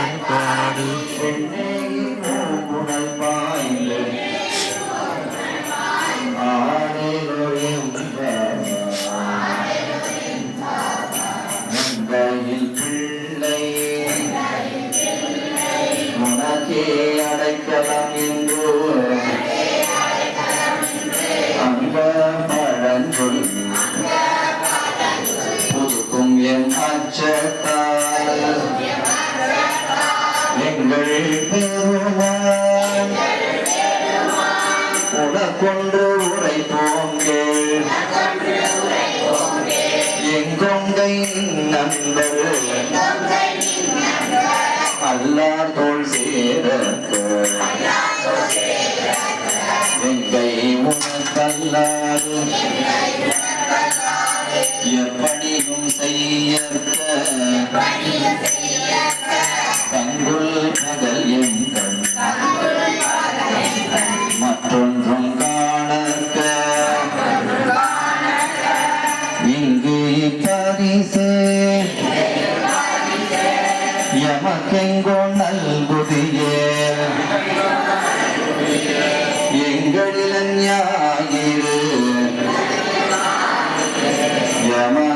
புகழ் பாடு புகழ் பாயிலே பிள்ளை உனக்கே அடைக்கலாம் என்று அன்ப பழஞ்சொல்லி எனக்கொன்று உரை போங்கே. எங்கொங்கை நண்பர். அல்லார் தோல் சேரக்க எங்கை உனக்கல்லாது எப்படியும் செய்யற்க. தங்குள் பகல் எங்கள். மற்றொன்றும் ದಾನಿಸೆ எமக்கெங்கோ நல்குதியே. எங்களில் ஞாயிறு. யம